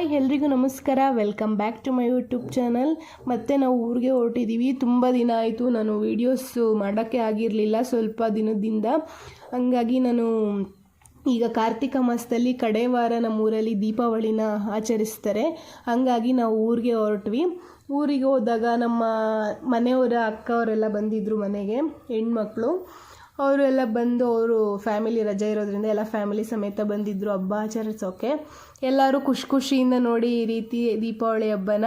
Hi, ಎಲ್ರಿಗೂ ನಮಸ್ಕಾರ. Welcome back to my YouTube channel ಮತ್ತೆ ನಾವು ಊರಿಗೆ ಹೊರಟಿದ್ದೀವಿ ತುಂಬ ದಿನ ಆಯಿತು ನಾನು ವೀಡಿಯೋಸು ಮಾಡೋಕ್ಕೆ ಆಗಿರಲಿಲ್ಲ ಸ್ವಲ್ಪ ದಿನದಿಂದ. ಹಂಗಾಗಿ ನಾನು ಈಗ ಕಾರ್ತಿಕ ಮಾಸದಲ್ಲಿ ಕಡೆ ವಾರ ನಮ್ಮೂರಲ್ಲಿ ದೀಪಾವಳಿನ ಆಚರಿಸ್ತಾರೆ. ಹಂಗಾಗಿ ನಾವು ಊರಿಗೆ ಹೊರಟ್ವಿ. ಊರಿಗೆ ಹೋದಾಗ ನಮ್ಮ ಮನೆಯವರ ಅಕ್ಕವರೆಲ್ಲ ಬಂದಿದ್ದರು ಮನೆಗೆ, ಹೆಣ್ಮಕ್ಳು. ಅವರೆಲ್ಲ ಬಂದು ಅವರು ಫ್ಯಾಮಿಲಿ ರಜೆ ಇರೋದ್ರಿಂದ ಎಲ್ಲ ಫ್ಯಾಮಿಲಿ ಸಮೇತ ಬಂದಿದ್ದರು ಹಬ್ಬ ಆಚರಿಸೋಕೆ ಎಲ್ಲರೂ ಖುಷಿ ಖುಷಿಯಿಂದ ನೋಡಿ ಈ ರೀತಿ ದೀಪಾವಳಿ ಹಬ್ಬನ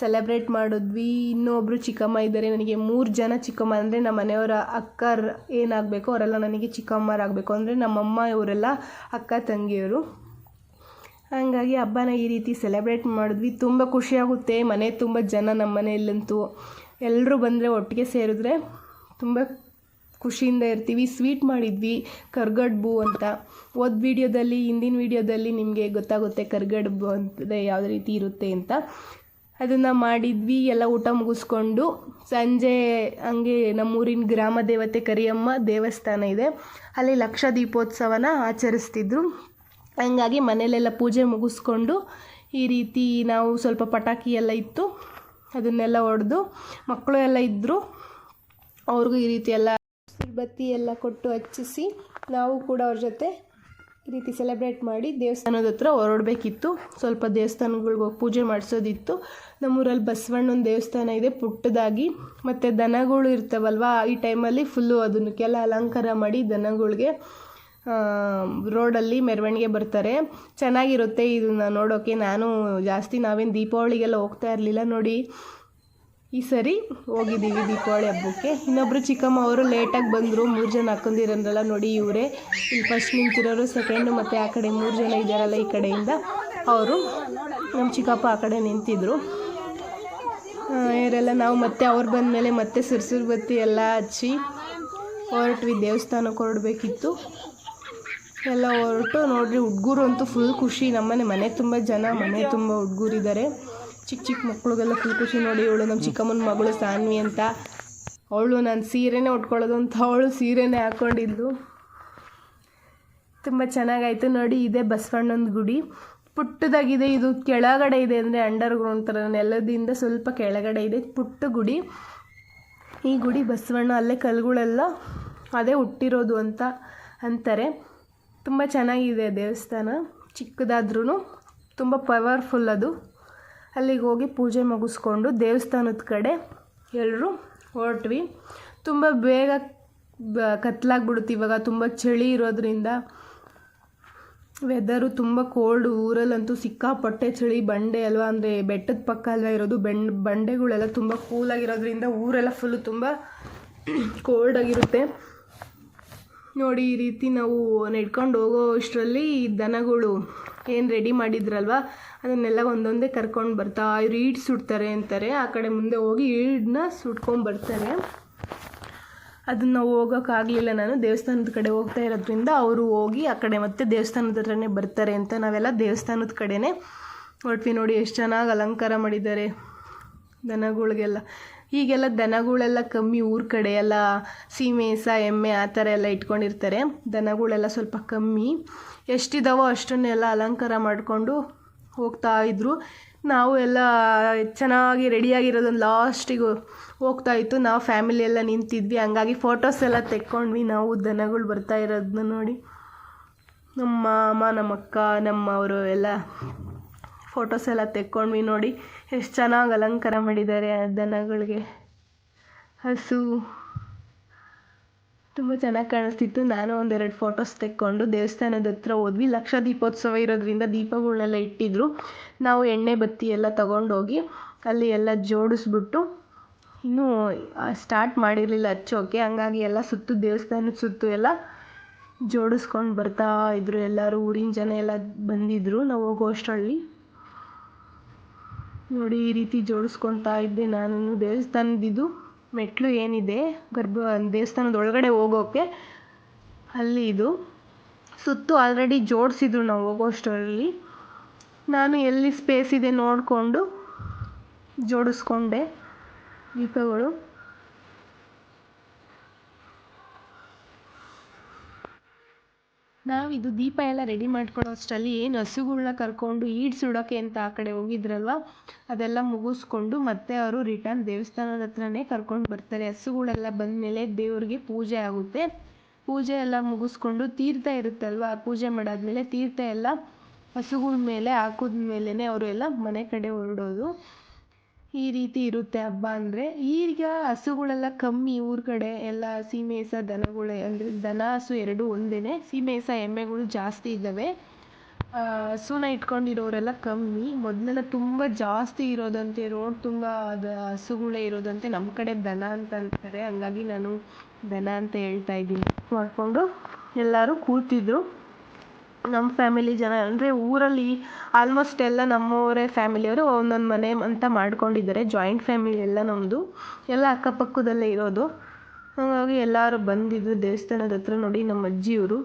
ಸೆಲೆಬ್ರೇಟ್ ಮಾಡಿದ್ವಿ. ಇನ್ನೊಬ್ಬರು ಚಿಕ್ಕಮ್ಮ ಇದ್ದಾರೆ. ನನಗೆ ಮೂರು ಜನ ಚಿಕ್ಕಮ್ಮ ಅಂದರೆ ನಮ್ಮ ಮನೆಯವರ ಅಕ್ಕರ್ ಏನಾಗಬೇಕು ಅವರೆಲ್ಲ ನನಗೆ ಚಿಕ್ಕಮ್ಮರಾಗಬೇಕು ಅಂದರೆ ನಮ್ಮಮ್ಮ, ಇವರೆಲ್ಲ ಅಕ್ಕ ತಂಗಿಯವರು ಹಾಗಾಗಿ ಹಬ್ಬನ ಈ ರೀತಿ ಸೆಲೆಬ್ರೇಟ್ ಮಾಡಿದ್ವಿ. ತುಂಬ ಖುಷಿಯಾಗುತ್ತೆ ಮನೆ ತುಂಬ ಜನ ನಮ್ಮ ಮನೆಯಲ್ಲಂತೂ ಎಲ್ಲರೂ ಬಂದರೆ ಒಟ್ಟಿಗೆ ಸೇರಿದ್ರೆ ತುಂಬ ಖುಷಿಯಿಂದ ಇರ್ತೀವಿ ಸ್ವೀಟ್ ಮಾಡಿದ್ವಿ ಕರ್ಗಡ್ಬು ಅಂತ. ಓದ್ ವಿಡಿಯೋದಲ್ಲಿ, ಹಿಂದಿನ ವೀಡಿಯೋದಲ್ಲಿ ನಿಮಗೆ ಗೊತ್ತಾಗುತ್ತೆ ಕರ್ಗಡ್ಬು ಅಂತದೆ ಯಾವ ರೀತಿ ಇರುತ್ತೆ ಅಂತ. ಅದನ್ನು ಮಾಡಿದ್ವಿ, ಎಲ್ಲ ಊಟ ಮುಗಿಸ್ಕೊಂಡು. ಸಂಜೆ ಹಂಗೆ ನಮ್ಮೂರಿನ ಗ್ರಾಮ ದೇವತೆ ಕರಿಯಮ್ಮ ದೇವಸ್ಥಾನ ಇದೆ. ಅಲ್ಲಿ ಲಕ್ಷ ದೀಪೋತ್ಸವನ ಆಚರಿಸ್ತಿದ್ರು. ಹಂಗಾಗಿ ಮನೇಲೆಲ್ಲ ಪೂಜೆ ಮುಗಿಸ್ಕೊಂಡು ಈ ರೀತಿ ನಾವು ಸ್ವಲ್ಪ ಪಟಾಕಿ ಎಲ್ಲ ಇತ್ತು, ಅದನ್ನೆಲ್ಲ ಹೊಡೆದು ಮಕ್ಕಳು ಎಲ್ಲ ಇದ್ದರು ಅವ್ರಿಗೂ ಈ ರೀತಿ ಎಲ್ಲ ಬತ್ತಿ ಎಲ್ಲ ಕೊಟ್ಟು ಹಚ್ಚಿಸಿ ನಾವು ಕೂಡ ಅವ್ರ ಜೊತೆ ಈ ರೀತಿ ಸೆಲೆಬ್ರೇಟ್ ಮಾಡಿ ದೇವಸ್ಥಾನದ ಹತ್ರ ಹೊರಡಬೇಕಿತ್ತು. ಸ್ವಲ್ಪ ದೇವಸ್ಥಾನಗಳ್ಗೆ ಹೋಗಿ ಪೂಜೆ ಮಾಡಿಸೋದಿತ್ತು. ನಮ್ಮೂರಲ್ಲಿ ಬಸವಣ್ಣನ ದೇವಸ್ಥಾನ ಇದೆ ಪುಟ್ಟದಾಗಿ. ಮತ್ತು ದನಗಳು ಇರ್ತಾವಲ್ವ, ಈ ಟೈಮಲ್ಲಿ ಫುಲ್ಲು ಅದನ್ನಕ್ಕೆಲ್ಲ ಅಲಂಕಾರ ಮಾಡಿ ದನಗಳಿಗೆ ರೋಡಲ್ಲಿ ಮೆರವಣಿಗೆ ಬರ್ತಾರೆ. ಚೆನ್ನಾಗಿರುತ್ತೆ ಇದನ್ನು ನೋಡೋಕ್ಕೆ ನಾನು ಜಾಸ್ತಿ ನಾವೇನು ದೀಪಾವಳಿಗೆಲ್ಲ ಹೋಗ್ತಾ ಇರಲಿಲ್ಲ ನೋಡಿ. ಈ ಸರಿ ಹೋಗಿದ್ದೀವಿ ದೀಪಾವಳಿ ಹಬ್ಬಕ್ಕೆ. ಇನ್ನೊಬ್ಬರು ಚಿಕ್ಕಮ್ಮ ಅವರು ಲೇಟಾಗಿ ಬಂದರು. ಮೂರು ಜನ ಹಾಕೊಂಡಿರೋದ್ರಲ್ಲ ನೋಡಿ ಇವರೇ. ಇಲ್ಲಿ ಫಸ್ಟ್ ನಿಂತಿರೋರು ಸೆಕೆಂಡು ಮತ್ತು ಆ ಕಡೆ ಮೂರು ಜನ ಇದ್ದಾರಲ್ಲ ಈ ಕಡೆಯಿಂದ ಅವರು. ನಮ್ಮ ಚಿಕ್ಕಪ್ಪ ಆ ಕಡೆ ನಿಂತಿದ್ರು. ಇವರೆಲ್ಲ ನಾವು ಮತ್ತೆ ಅವ್ರು ಬಂದಮೇಲೆ ಮತ್ತೆ ಸಿರ್ಸಿರು ಬತ್ತಿ ಎಲ್ಲ ಹಚ್ಚಿ ಹೊರಟ್ವಿ. ದೇವಸ್ಥಾನಕ್ಕೆ ಹೊರಡಬೇಕಿತ್ತು. ಎಲ್ಲ ಹೊರಟು ನೋಡಿರಿ, ಹುಡುಗರು ಅಂತೂ ಫುಲ್ ಖುಷಿ. ನಮ್ಮನೆ, ಮನೆ ತುಂಬ ಜನ, ಮನೆ ತುಂಬ ಹುಡುಗರಿದ್ದಾರೆ. ಚಿಕ್ಕ ಚಿಕ್ಕ ಮಕ್ಳಿಗೆಲ್ಲ ಫುಲ್ ಖುಷಿ ನೋಡಿ, ಇವಳು ನಮ್ಮ ಚಿಕ್ಕಮ್ಮನ ಮಗಳು ಸಾನ್ವಿ ಅಂತ. ಅವಳು ನಾನು ಸೀರೆನೇ ಉಟ್ಕೊಳ್ಳೋದು ಅಂತ ಅವಳು ಸೀರೆನೇ ಹಾಕ್ಕೊಂಡಿದ್ಲು ತುಂಬ ಚೆನ್ನಾಗಾಯಿತು. ನೋಡಿ, ಇದೆ ಬಸವಣ್ಣನ ಗುಡಿ. ಪುಟ್ಟದಾಗಿದೆ. ಇದು ಕೆಳಗಡೆ ಇದೆ ಅಂದರೆ ಅಂಡರ್ ಗ್ರೌಂಡ್ ಥರ ನೆಲದಿಂದ ಸ್ವಲ್ಪ ಕೆಳಗಡೆ ಇದೆ. ಪುಟ್ಟ ಗುಡಿ. ಈ ಗುಡಿ ಬಸವಣ್ಣ ಅಲ್ಲೇ ಕಲ್ಗಳೆಲ್ಲ ಅದೇ ಹುಟ್ಟಿರೋದು ಅಂತ ಅಂತಾರೆ. ತುಂಬ ಚೆನ್ನಾಗಿದೆ ದೇವಸ್ಥಾನ. ಚಿಕ್ಕದಾದ್ರೂ ತುಂಬ ಪವರ್ಫುಲ್ ಅದು. ಅಲ್ಲಿಗೆ ಹೋಗಿ ಪೂಜೆ ಮುಗಿಸ್ಕೊಂಡು ದೇವಸ್ಥಾನದ ಕಡೆ ಎಲ್ಲರೂ ಹೊರಟ್ವಿ. ತುಂಬ ಬೇಗ ಕತ್ಲಾಗ್ಬಿಡುತ್ತೆ ಇವಾಗ, ತುಂಬ ಚಳಿ ಇರೋದ್ರಿಂದ. ವೆದರು ತುಂಬ ಕೋಲ್ಡ್ ಊರಲ್ಲಂತೂ ಸಿಕ್ಕಾಪಟ್ಟೆ ಚಳಿ, ಬಂಡೆ ಅಲ್ವಾ? ಅಂದರೆ ಬೆಟ್ಟದ ಪಕ್ಕ ಅಲ್ವಾ ಇರೋದು ಬೆಂಡ್ ಬಂಡೆಗಳೆಲ್ಲ ತುಂಬ ಕೂಲಾಗಿರೋದ್ರಿಂದ ಊರೆಲ್ಲ ಫುಲ್ಲು ತುಂಬ ಕೋಲ್ಡ್ ಆಗಿರುತ್ತೆ. ನೋಡಿ, ಈ ರೀತಿ ನಾವು ನೆಡ್ಕೊಂಡು ಹೋಗೋ ಅಷ್ಟರಲ್ಲಿ ದನಗಳು ಏನು ರೆಡಿ ಮಾಡಿದ್ರಲ್ವ? ಅದನ್ನೆಲ್ಲ ಒಂದೊಂದೇ ಕರ್ಕೊಂಡು ಬರ್ತಾ, ಇವ್ರು ಈಡ್ ಸುಡ್ತಾರೆ ಅಂತಾರೆ. ಆ ಕಡೆ ಮುಂದೆ ಹೋಗಿ ಈಡನ್ನ ಸುಟ್ಕೊಂಡು ಬರ್ತಾರೆ. ಅದನ್ನು ಹೋಗೋಕ್ಕಾಗಲಿಲ್ಲ ನಾನು. ದೇವಸ್ಥಾನದ ಕಡೆ ಹೋಗ್ತಾ ಇರೋದ್ರಿಂದ ಅವರು ಹೋಗಿ ಆ ಕಡೆ ಮತ್ತೆ ದೇವಸ್ಥಾನದ ಹತ್ರನೇ ಬರ್ತಾರೆ ಅಂತ. ನಾವೆಲ್ಲ ದೇವಸ್ಥಾನದ ಕಡೆನೇ. ಹೊರಟ್ವಿ ನೋಡಿ ಎಷ್ಟು ಚೆನ್ನಾಗಿ ಅಲಂಕಾರ ಮಾಡಿದ್ದಾರೆ ದನಗಳಿಗೆಲ್ಲ. ಈಗೆಲ್ಲ ದನಗಳೆಲ್ಲ ಕಮ್ಮಿ ಊರ ಕಡೆ ಎಲ್ಲ, ಸೀಮೆ, ಸ, ಎಮ್ಮೆ ಆ ಥರ ಎಲ್ಲ ಇಟ್ಕೊಂಡಿರ್ತಾರೆ. ದನಗಳೆಲ್ಲ ಸ್ವಲ್ಪ ಕಮ್ಮಿ. ಎಷ್ಟಿದಾವೋ ಅಷ್ಟನ್ನೆಲ್ಲ ಅಲಂಕಾರ ಮಾಡಿಕೊಂಡು ಹೋಗ್ತಾ ಇದ್ರು. ನಾವು ಎಲ್ಲ ಚೆನ್ನಾಗಿ ರೆಡಿಯಾಗಿರೋದನ್ನು ಲಾಸ್ಟಿಗೆ ಹೋಗ್ತಾ ಇತ್ತು. ನಾವು ಫ್ಯಾಮಿಲಿ ಎಲ್ಲ ನಿಂತಿದ್ವಿ. ಹಂಗಾಗಿ ಫೋಟೋಸ್ ಎಲ್ಲ ತೆಕ್ಕೊಂಡ್ವಿ. ನಾವು ದನಗಳು ಬರ್ತಾ ಇರೋದನ್ನ ನೋಡಿ. ನಮ್ಮ ಮಾಮ, ನಮ್ಮ ಅಕ್ಕ ನಮ್ಮವರು ಎಲ್ಲ ಫೋಟೋಸ್ ಎಲ್ಲ ತೆಕ್ಕೊಂಡ್ವಿ ನೋಡಿ. ಎಷ್ಟು ಚೆನ್ನಾಗಿ ಅಲಂಕಾರ ಮಾಡಿದ್ದಾರೆ ದನಗಳಿಗೆ. ಹಸು. ತುಂಬ ಚೆನ್ನಾಗಿ ಕಾಣಿಸ್ತಿತ್ತು. ನಾನು ಒಂದೆರಡು ಫೋಟೋಸ್ ತೆಕ್ಕೊಂಡು ದೇವಸ್ಥಾನದ ಹತ್ರ ಹೋದ್ವಿ. ಲಕ್ಷ ದೀಪೋತ್ಸವ ಇರೋದ್ರಿಂದ ದೀಪಗಳನ್ನೆಲ್ಲ ಇಟ್ಟಿದ್ರು. ನಾವು ಎಣ್ಣೆ ಬತ್ತಿ ಎಲ್ಲ ತಗೊಂಡೋಗಿ ಅಲ್ಲಿ ಎಲ್ಲ ಜೋಡಿಸ್ಬಿಟ್ಟು ಇನ್ನೂ ಸ್ಟಾರ್ಟ್ ಮಾಡಿರಲಿಲ್ಲ ಹಚ್ಚೋಕೆ. ಹಂಗಾಗಿ ಎಲ್ಲ ಸುತ್ತು, ದೇವಸ್ಥಾನದ ಸುತ್ತು ಎಲ್ಲ ಜೋಡಿಸ್ಕೊಂಡು ಬರ್ತಾ ಇದ್ರು ಎಲ್ಲರೂ. ಊರಿನ ಜನ ಎಲ್ಲ ಬಂದಿದ್ರು. ನಾವು ಹೋಗೋ ಅಷ್ಟರಲ್ಲಿ. ನೋಡಿ ಈ ರೀತಿ ಜೋಡಿಸ್ಕೊತಾ ಇದ್ದೆ ನಾನು ದೇವಸ್ಥಾನದಿದ್ದು ಮೆಟ್ಲು ಏನಿದೆ, ಗರ್ಭ, ದೇವಸ್ಥಾನದ ಒಳಗಡೆ ಹೋಗೋಕ್ಕೆ ಅಲ್ಲಿ ಇದು. ಸುತ್ತು ಆಲ್ರೆಡಿ ಜೋಡಿಸಿದ್ರು ನಾವು ಹೋಗೋಷ್ಟರಲ್ಲಿ. ನಾನು ಎಲ್ಲಿ ಸ್ಪೇಸ್ ಇದೆ ನೋಡಿಕೊಂಡು ಜೋಡಿಸ್ಕೊಂಡೆ ದೀಪಗಳು. ನಾವಿದು ದೀಪ ಎಲ್ಲ ರೆಡಿ ಮಾಡ್ಕೊಳ್ಳೋ ಅಷ್ಟರಲ್ಲಿ ಏನು ಹಸುಗಳ್ನ ಕರ್ಕೊಂಡು ಈಡ್ ಸುಡೋಕ್ಕೆ ಅಂತ ಆ ಕಡೆ ಹೋಗಿದ್ರಲ್ವ? ಅದೆಲ್ಲ ಮುಗಿಸ್ಕೊಂಡು ಮತ್ತೆ ಅವರು ರಿಟರ್ನ್ ದೇವಸ್ಥಾನದ ಹತ್ರನೇ ಕರ್ಕೊಂಡು ಬರ್ತಾರೆ. ಹಸುಗಳೆಲ್ಲ ಬಂದಮೇಲೆ ದೇವ್ರಿಗೆ ಪೂಜೆ ಆಗುತ್ತೆ. ಪೂಜೆ ಎಲ್ಲ ಮುಗಿಸ್ಕೊಂಡು ತೀರ್ಥ ಇರುತ್ತಲ್ವ? ಪೂಜೆ ಮಾಡಾದ್ಮೇಲೆ ತೀರ್ಥ ಎಲ್ಲ ಹಸುಗಳ ಮೇಲೆ ಹಾಕಿದ್ಮೇಲೆ ಅವರು ಎಲ್ಲ ಮನೆ ಕಡೆ ಹೊರಡೋದು. ಈ ರೀತಿ ಇರುತ್ತೆ ಹಬ್ಬ ಅಂದರೆ ಈಗ ಹಸುಗಳೆಲ್ಲ ಕಮ್ಮಿ ಊರ ಕಡೆ ಎಲ್ಲ ಸೀಮೆಸ ದನಗಳೇ ಅಂದರೆ ದನ, ಹಸು ಎರಡೂ ಒಂದೇ ಸೀಮೆಸ, ಎಮ್ಮೆಗಳು ಜಾಸ್ತಿ ಇದ್ದಾವೆ. ಹಸುನ ಇಟ್ಕೊಂಡಿರೋರೆಲ್ಲ ಕಮ್ಮಿ. ಮೊದಲೆಲ್ಲ ತುಂಬ ಜಾಸ್ತಿ ಇರೋದಂತೆ, ರೋಡ್ ತುಂಬ ಅದು, ಹಸುಗಳೇ ಇರೋದಂತೆ. ನಮ್ಮ ಕಡೆ ದನ ಅಂತ ಅಂತಾರೆ. ಹಂಗಾಗಿ ನಾನು ದನ ಅಂತ ಹೇಳ್ತಾ ಇದ್ದೀನಿ. ಮಾಡಿಕೊಂಡು ಎಲ್ಲರೂ ಕೂತಿದ್ರು. ನಮ್ಮ ಫ್ಯಾಮಿಲಿ ಜನ ಅಂದರೆ ಊರಲ್ಲಿ ಆಲ್ಮೋಸ್ಟ್ ಎಲ್ಲ ನಮ್ಮವರೇ ಫ್ಯಾಮಿಲಿಯವರು ಒಂದೊಂದು ಮನೆ ಅಂತ ಮಾಡ್ಕೊಂಡಿದ್ದಾರೆ. ಜಾಯಿಂಟ್ ಫ್ಯಾಮಿಲಿ ಎಲ್ಲ ನಮ್ಮದು ಎಲ್ಲ ಅಕ್ಕಪಕ್ಕದಲ್ಲೇ ಇರೋದು. ಹಾಗಾಗಿ ಎಲ್ಲರೂ ಬಂದಿದ್ದು ದೇವಸ್ಥಾನದ ಹತ್ರ ನೋಡಿ ನಮ್ಮ ಅಜ್ಜಿಯವರು.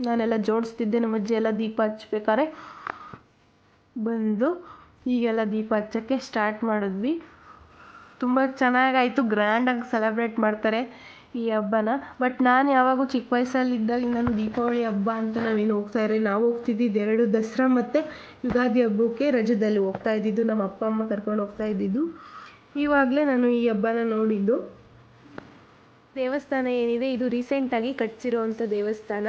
ನಾನೆಲ್ಲ ಜೋಡಿಸ್ತಿದ್ದೆ. ನಮ್ಮ ಅಜ್ಜಿ ಎಲ್ಲ ದೀಪ ಹಚ್ಬೇಕಾರೆ ಬಂದು ಈಗೆಲ್ಲ ದೀಪ ಹಚ್ಚೋಕ್ಕೆ ಸ್ಟಾರ್ಟ್ ಮಾಡಿದ್ವಿ. ತುಂಬ ಚೆನ್ನಾಗಾಯಿತು. ಗ್ರ್ಯಾಂಡಾಗಿ ಸೆಲೆಬ್ರೇಟ್ ಮಾಡ್ತಾರೆ. ಈ ಹಬ್ಬನ. ಬಟ್ ನಾನು ಯಾವಾಗೂ ಚಿಕ್ಕ ವಯಸ್ಸಲ್ಲಿದ್ದಾಗಿಂದನೂ ದೀಪಾವಳಿ ಹಬ್ಬ ಅಂತ ನಾವೇನು ಹೋಗ್ತಾ ಇರಲಿಲ್ಲ. ನಾವು ಹೋಗ್ತಿದ್ದಿದ್ದು ಎರಡು ದಸರಾ ಮತ್ತು ಯುಗಾದಿ ಹಬ್ಬಕ್ಕೆ ರಜದಲ್ಲಿ ಹೋಗ್ತಾ ಇದ್ದಿದ್ದು. ನಮ್ಮ ಅಪ್ಪ, ಅಮ್ಮ ಕರ್ಕೊಂಡು ಹೋಗ್ತಾ ಇದ್ದಿದ್ದು. ಇವಾಗಲೇ ನಾನು ಈ ಹಬ್ಬನ ನೋಡಿದ್ದು. ದೇವಸ್ಥಾನ ಏನಿದೆ, ಇದು ರೀಸೆಂಟಾಗಿ ಕಟ್ಸಿರೋವಂಥ ದೇವಸ್ಥಾನ.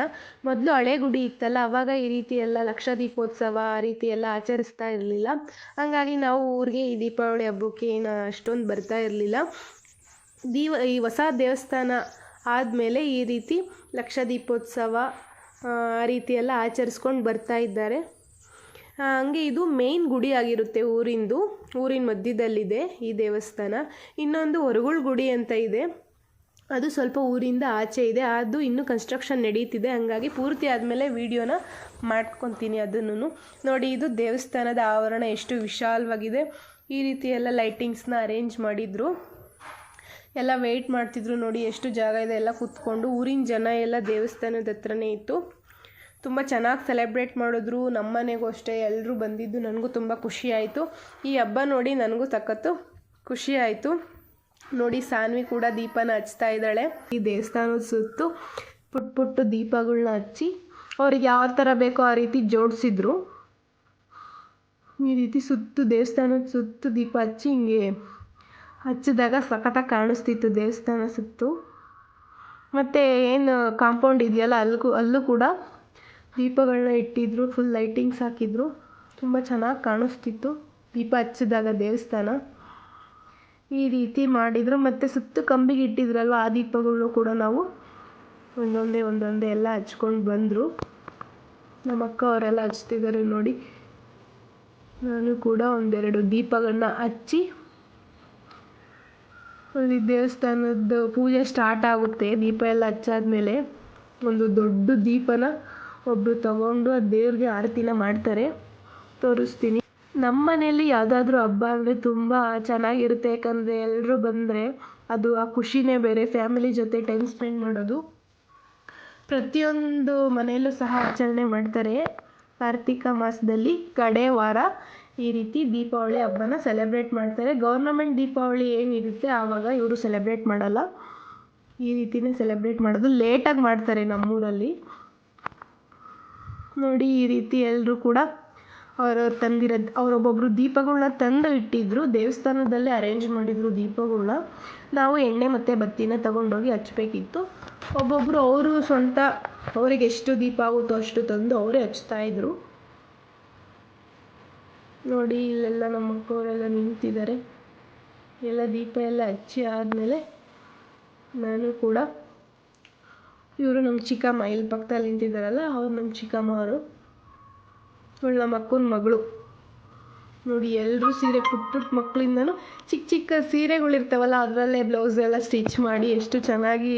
ಮೊದಲು ಹಳೆ ಗುಡಿ ಇತ್ತಲ್ಲ, ಅವಾಗ ಈ ರೀತಿ ಎಲ್ಲ ಲಕ್ಷ ದೀಪೋತ್ಸವ ಆ ರೀತಿ ಎಲ್ಲ ಆಚರಿಸ್ತಾ ಇರಲಿಲ್ಲ. ಹಾಗಾಗಿ ನಾವು ಊರಿಗೆ ಈ ದೀಪಾವಳಿ ಹಬ್ಬಕ್ಕೆ ಏನು ಅಷ್ಟೊಂದು ಬರ್ತಾ ಇರಲಿಲ್ಲ. ದೀವ, ಈ ಹೊಸ ದೇವಸ್ಥಾನ ಆದಮೇಲೆ ಈ ರೀತಿ ಲಕ್ಷ ದೀಪೋತ್ಸವ ಆ ರೀತಿ ಎಲ್ಲ ಆಚರಿಸ್ಕೊಂಡು ಬರ್ತಾ ಇದ್ದಾರೆ. ಹಂಗೆ ಇದು ಮೇಯ್ನ್ ಗುಡಿ ಆಗಿರುತ್ತೆ ಊರಿಂದು. ಊರಿನ ಮಧ್ಯದಲ್ಲಿದೆ ಈ ದೇವಸ್ಥಾನ. ಇನ್ನೊಂದು ಹೊರಗುಳ್ ಗುಡಿ ಅಂತ ಇದೆ. ಅದು ಸ್ವಲ್ಪ ಊರಿಂದ ಆಚೆ ಇದೆ. ಅದು ಇನ್ನೂ ಕನ್ಸ್ಟ್ರಕ್ಷನ್ ನಡೀತಿದೆ. ಹಂಗಾಗಿ ಪೂರ್ತಿ ಆದಮೇಲೆ ವೀಡಿಯೋನ ಮಾಡ್ಕೊತೀನಿ ಅದನ್ನು ನೋಡಿ, ಇದು ದೇವಸ್ಥಾನದ ಆವರಣ ಎಷ್ಟು ವಿಶಾಲವಾಗಿದೆ. ಈ ರೀತಿ ಎಲ್ಲ ಲೈಟಿಂಗ್ಸ್ನ ಅರೇಂಜ್ ಮಾಡಿದರು. ಎಲ್ಲ ವೆಯ್ಟ್ ಮಾಡ್ತಿದ್ರು ನೋಡಿ ಎಷ್ಟು ಜಾಗ ಇದೆ ಎಲ್ಲ ಕೂತ್ಕೊಂಡು. ಊರಿನ ಜನ ಎಲ್ಲ ದೇವಸ್ಥಾನದ ಹತ್ರನೇ ಇತ್ತು. ತುಂಬ ಚೆನ್ನಾಗಿ ಸೆಲೆಬ್ರೇಟ್ ಮಾಡಿದ್ರು. ನಮ್ಮ ಮನೆಗೂ ಅಷ್ಟೇ ಎಲ್ಲರೂ ಬಂದಿದ್ದು. ನನಗೂ ತುಂಬ ಖುಷಿ ಆಯಿತು. ಈ ಹಬ್ಬ ನೋಡಿ ನನಗೂ ಸಖತ್ತು ಖುಷಿ ಆಯಿತು. ನೋಡಿ ಸಾನ್ವಿ ಕೂಡ ದೀಪನ ಹಚ್ತಾ ಇದ್ದಾಳೆ. ಈ ದೇವಸ್ಥಾನದ ಸುತ್ತು ಪುಟ್ಟ ಪುಟ್ಟು ದೀಪಗಳನ್ನ ಹಚ್ಚಿ ಅವ್ರಿಗೆ ಯಾವ ಥರ ಬೇಕೋ ಆ ರೀತಿ ಜೋಡಿಸಿದ್ರು. ಈ ರೀತಿ ಸುತ್ತು ದೇವಸ್ಥಾನದ ಸುತ್ತು ದೀಪ ಹಚ್ಚಿ ಹಿಂಗೆ ಹಚ್ಚಿದಾಗ ಸಖತ್ತಾಗಿ ಕಾಣಿಸ್ತಿತ್ತು ದೇವಸ್ಥಾನ ಸುತ್ತು. ಮತ್ತು ಏನು ಕಾಂಪೌಂಡ್ ಇದೆಯಲ್ಲ ಅಲ್ಲಿಗೂ ಅಲ್ಲೂ ಕೂಡ ದೀಪಗಳನ್ನ ಇಟ್ಟಿದ್ರು ಫುಲ್ ಲೈಟಿಂಗ್ಸ್ ಹಾಕಿದ್ರು. ತುಂಬ ಚೆನ್ನಾಗಿ ಕಾಣಿಸ್ತಿತ್ತು ದೀಪ ಹಚ್ಚಿದಾಗ ದೇವಸ್ಥಾನ. ಈ ರೀತಿ ಮಾಡಿದರು. ಮತ್ತು ಸುತ್ತು ಕಂಬಿಗೆ ಇಟ್ಟಿದ್ರಲ್ವ, ಆ ದೀಪಗಳು ಕೂಡ ನಾವು ಒಂದೊಂದೇ ಒಂದೊಂದೇ ಎಲ್ಲ ಹಚ್ಕೊಂಡು ಬಂದರು. ನಮ್ಮ ಅಕ್ಕ ಅವರೆಲ್ಲ ಹಚ್ತಿದ್ದಾರೆ ನೋಡಿ. ನಾನು ಕೂಡ ಒಂದೆರಡು ದೀಪಗಳನ್ನ ಹಚ್ಚಿ ಅಲ್ಲಿ ದೇವಸ್ಥಾನದ ಪೂಜೆ ಸ್ಟಾರ್ಟ್ ಆಗುತ್ತೆ. ದೀಪ ಎಲ್ಲ ಹಚ್ಚಾದ್ಮೇಲೆ ಒಂದು ದೊಡ್ಡ ದೀಪನ ಒಬ್ಬರು ತಗೊಂಡು ಆ ದೇವ್ರಿಗೆ ಆರತಿನ ಮಾಡ್ತಾರೆ. ತೋರಿಸ್ತೀನಿ. ನಮ್ಮ ಮನೆಯಲ್ಲಿ ಯಾವುದಾದ್ರೂ ಹಬ್ಬ ಅಂದರೆ ತುಂಬ ಚೆನ್ನಾಗಿರುತ್ತೆ. ಯಾಕಂದರೆ ಎಲ್ಲರೂ ಬಂದರೆ ಅದು ಆ ಖುಷಿನೇ ಬೇರೆ. ಫ್ಯಾಮಿಲಿ ಜೊತೆ ಟೈಮ್ ಸ್ಪೆಂಡ್ ಮಾಡೋದು. ಪ್ರತಿಯೊಂದು ಮನೆಯಲ್ಲೂ ಸಹ ಆಚರಣೆ ಮಾಡ್ತಾರೆ. ಕಾರ್ತಿಕ ಮಾಸದಲ್ಲಿ ಕಡೆ ವಾರ. ಈ ರೀತಿ ದೀಪಾವಳಿ ಹಬ್ಬನ ಸೆಲೆಬ್ರೇಟ್ ಮಾಡ್ತಾರೆ. ಗೌರ್ನಮೆಂಟ್ ದೀಪಾವಳಿ ಏನಿರುತ್ತೆ ಆವಾಗ ಇವರು ಸೆಲೆಬ್ರೇಟ್ ಮಾಡಲ್ಲ. ಈ ರೀತಿನೇ ಸೆಲೆಬ್ರೇಟ್ ಮಾಡೋದು ಲೇಟಾಗಿ ಮಾಡ್ತಾರೆ ನಮ್ಮೂರಲ್ಲಿ. ನೋಡಿ ಈ ರೀತಿ ಎಲ್ಲರೂ ಕೂಡ ಅವ್ರವ್ರು ತಂದಿರೋದು, ಅವರೊಬ್ಬೊಬ್ರು ದೀಪಗಳನ್ನ ತಂದು ಇಟ್ಟಿದ್ರು. ದೇವಸ್ಥಾನದಲ್ಲೇ ಅರೇಂಜ್ ಮಾಡಿದ್ರು ದೀಪಗಳನ್ನ ನಾವು ಎಣ್ಣೆ ಮತ್ತು ಬತ್ತಿನ ತಗೊಂಡೋಗಿ ಹಚ್ಬೇಕಿತ್ತು. ಒಬ್ಬೊಬ್ಬರು ಅವರು ಸ್ವಂತ, ಅವ್ರಿಗೆ ಎಷ್ಟು ದೀಪ ಆಗುತ್ತೋ ಅಷ್ಟು ತಂದು ಅವರೇ ಹಚ್ತಾಯಿದ್ರು ನೋಡಿ, ಇಲ್ಲೆಲ್ಲ ನಮ್ಮ ಅಕ್ಕವರೆಲ್ಲ ನಿಂತಿದ್ದಾರೆ. ಎಲ್ಲ ದೀಪ ಎಲ್ಲ ಹಚ್ಚಿ ಆದಮೇಲೆ ನಾನು ಕೂಡ ಇವರು ನಮ್ಮ ಚಿಕ್ಕಮ್ಮ, ಇಲ್ಲಿ ಪಕ್ಕದಲ್ಲಿ ನಿಂತಿದ್ದಾರಲ್ಲ, ಅವ್ರು ನಮ್ಮ ಚಿಕ್ಕಮ್ಮ ಅವರು ಇವಳು ನಮ್ಮ ಅಕ್ಕನ ಮಗಳು. ನೋಡಿ ಎಲ್ಲರೂ ಸೀರೆ ಪುಟ್ಟ ಪುಟ್ಟ ಮಕ್ಕಳಿಂದನೂ ಚಿಕ್ಕ ಚಿಕ್ಕ ಸೀರೆಗಳಿರ್ತಾವಲ್ಲ, ಅದರಲ್ಲೇ ಬ್ಲೌಸ್ ಎಲ್ಲ ಸ್ಟಿಚ್ ಮಾಡಿ ಎಷ್ಟು ಚೆನ್ನಾಗಿ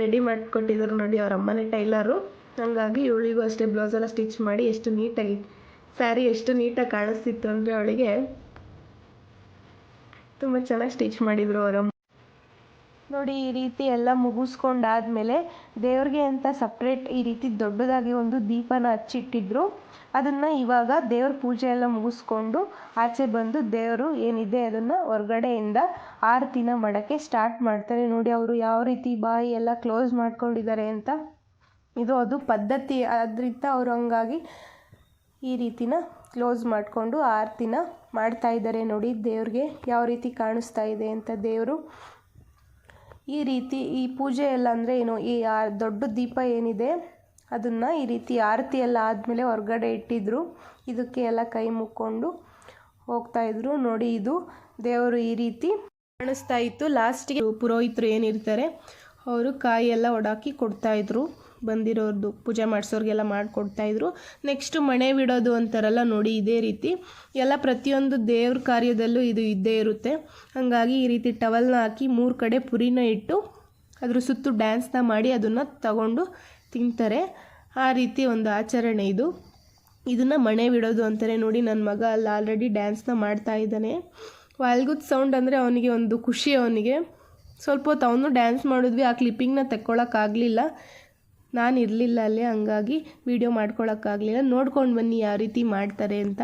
ರೆಡಿ ಮಾಡಿಕೊಟ್ಟಿದ್ದಾರೆ ನೋಡಿ, ಅವ್ರ ಅಮ್ಮನೇ ಟೈಲರು. ಹಾಗಾಗಿ ಇವಳಿಗೂ ಅಷ್ಟೇ ಬ್ಲೌಸ್ ಎಲ್ಲ ಸ್ಟಿಚ್ ಮಾಡಿ ಎಷ್ಟು ನೀಟಾಗಿ ಸ್ಯಾರಿ ಎಷ್ಟು ನೀಟಾಗಿ ಕಾಣಿಸ್ತಿತ್ತು ಅಂದರೆ ಅವಳಿಗೆ ತುಂಬ ಚೆನ್ನಾಗಿ ಸ್ಟಿಚ್ ಮಾಡಿದರು ಅವರು ನೋಡಿ, ಈ ರೀತಿ ಎಲ್ಲ ಮುಗಿಸ್ಕೊಂಡಾದ್ಮೇಲೆ ದೇವ್ರಿಗೆ ಅಂತ ಸಪ್ರೇಟ್ ಈ ರೀತಿ ದೊಡ್ಡದಾಗಿ ಒಂದು ದೀಪನ ಹಚ್ಚಿಟ್ಟಿದ್ರು. ಅದನ್ನು ಇವಾಗ ದೇವ್ರ ಪೂಜೆ ಎಲ್ಲ ಮುಗಿಸ್ಕೊಂಡು ಆಚೆ ಬಂದು ದೇವರು ಏನಿದೆ ಅದನ್ನು ಹೊರ್ಗಡೆಯಿಂದ ಆರತಿನ ಮಾಡೋಕ್ಕೆ ಸ್ಟಾರ್ಟ್ ಮಾಡ್ತಾರೆ. ನೋಡಿ, ಅವರು ಯಾವ ರೀತಿ ಬಾಯಿ ಎಲ್ಲ ಕ್ಲೋಸ್ ಮಾಡ್ಕೊಂಡಿದ್ದಾರೆ ಅಂತ. ಇದು ಅದು ಪದ್ಧತಿ. ಅದರಿಂದ ಅವರು ಹಂಗಾಗಿ ಈ ರೀತಿನ ಕ್ಲೋಸ್ ಮಾಡಿಕೊಂಡು ಆರತಿನ ಮಾಡ್ತಾ ಇದ್ದಾರೆ ನೋಡಿ, ದೇವ್ರಿಗೆ ಯಾವ ರೀತಿ ಕಾಣಿಸ್ತಾ ಇದೆ ಅಂತ ದೇವರು. ಈ ರೀತಿ ಈ ಪೂಜೆ ಎಲ್ಲ ಅಂದರೆ ಏನು, ಈ ದೊಡ್ಡ ದೀಪ ಏನಿದೆ, ಅದನ್ನು ಈ ರೀತಿ ಆರತಿ ಎಲ್ಲ ಆದಮೇಲೆ ಹೊರಗಡೆ ಇಟ್ಟಿದ್ರು. ಇದಕ್ಕೆ ಎಲ್ಲ ಕೈ ಮುಕ್ಕೊಂಡು ಹೋಗ್ತಾ ಇದ್ರು. ನೋಡಿ, ಇದು ದೇವರು ಈ ರೀತಿ ಕಾಣಿಸ್ತಾ ಇತ್ತು. ಲಾಸ್ಟಿಗೆ ಪುರೋಹಿತರು ಏನಿರ್ತಾರೆ, ಅವರು ಕಾಯಿ ಎಲ್ಲ ಒಡಾಕಿ ಕೊಡ್ತಾ ಇದ್ರು. ಬಂದಿರೋರ್ದು ಪೂಜೆ ಮಾಡಿಸೋರಿಗೆಲ್ಲ ಮಾಡಿಕೊಡ್ತಾ ಇದ್ರು. ನೆಕ್ಸ್ಟ್ ಮಣೆ ಬಿಡೋದು ಅಂತಾರಲ್ಲ ನೋಡಿ, ಇದೇ ರೀತಿ. ಎಲ್ಲ ಪ್ರತಿಯೊಂದು ದೇವ್ರ ಕಾರ್ಯದಲ್ಲೂ ಇದು ಇದ್ದೇ ಇರುತ್ತೆ. ಹಾಗಾಗಿ ಈ ರೀತಿ ಟವಲ್ನ ಹಾಕಿ ಮೂರು ಕಡೆ ಪುರಿನ ಇಟ್ಟು ಅದ್ರ ಸುತ್ತು ಡ್ಯಾನ್ಸ್ನ ಮಾಡಿ ಅದನ್ನು ತಗೊಂಡು ತಿಂತಾರೆ. ಆ ರೀತಿ ಒಂದು ಆಚರಣೆ ಇದು. ಇದನ್ನು ಮಣೆ ಬಿಡೋದು ಅಂತಾರೆ ನೋಡಿ ನನ್ನ ಮಗ ಅಲ್ಲಿ ಆಲ್ರೆಡಿ ಡ್ಯಾನ್ಸ್ನ ಮಾಡ್ತಾ ಇದ್ದಾನೆ. ವಾಲ್ಗುದ್ ಸೌಂಡ್ ಅಂದರೆ ಅವನಿಗೆ ಒಂದು ಖುಷಿ, ಅವನಿಗೆ ಸ್ವಲ್ಪ ಹೊತ್ತು ಅವನು ಡ್ಯಾನ್ಸ್ ಮಾಡಿದ್ವಿ, ಆ ಕ್ಲಿಪ್ಪಿಂಗ್ನ ತೆಕ್ಕೊಳಕ್ಕಾಗಲಿಲ್ಲ ನಾನು ಇರಲಿಲ್ಲ ಅಲ್ಲಿ ಹಂಗಾಗಿ ವಿಡಿಯೋ ಮಾಡ್ಕೊಳಕ್ಕಾಗಲಿಲ್ಲ. ನೋಡ್ಕೊಂಡು ಬನ್ನಿ ಯಾವ ರೀತಿ ಮಾಡ್ತಾರೆ ಅಂತ.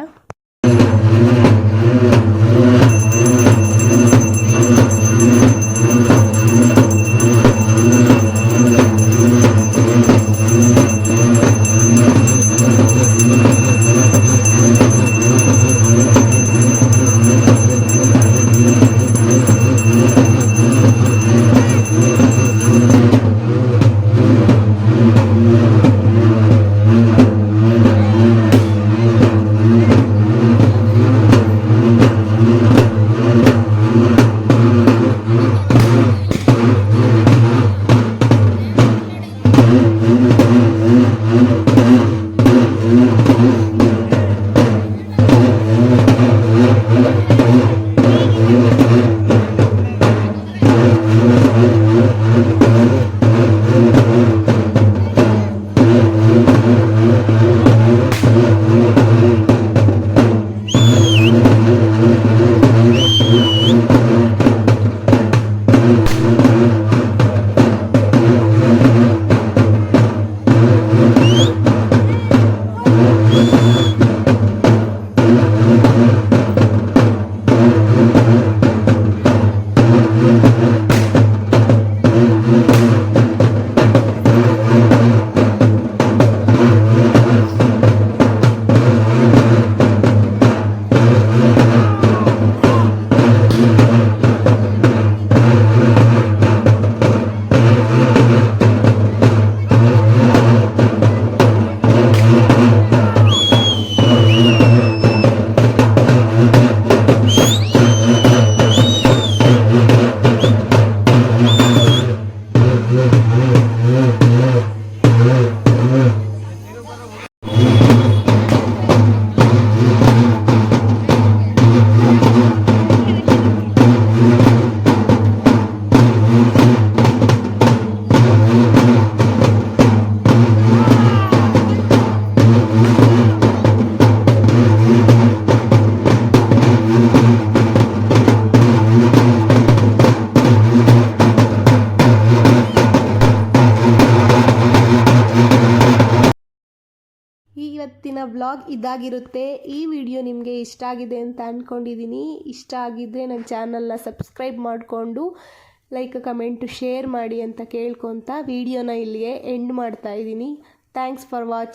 ವ್ಲಾಗ್ ಇದಾಗಿರುತ್ತೆ. ಈ ವಿಡಿಯೋ ನಿಮಗೆ ಇಷ್ಟ ಆಗಿದೆ ಅಂತ ಅಂದ್ಕೊಂಡಿದ್ದೀನಿ ಇಷ್ಟ ಆಗಿದ್ದರೆ ನನ್ನ ಚಾನಲ್ನ ಸಬ್ಸ್ಕ್ರೈಬ್ ಮಾಡಿಕೊಂಡು ಲೈಕ್ ಕಮೆಂಟು ಶೇರ್ ಮಾಡಿ ಅಂತ ಕೇಳ್ಕೊತ ವಿಡಿಯೋನ ಇಲ್ಲಿಗೆ ಎಂಡ್ ಮಾಡ್ತಾ ಇದ್ದೀನಿ ಥ್ಯಾಂಕ್ಸ್ ಫಾರ್ ವಾಚಿಂಗ್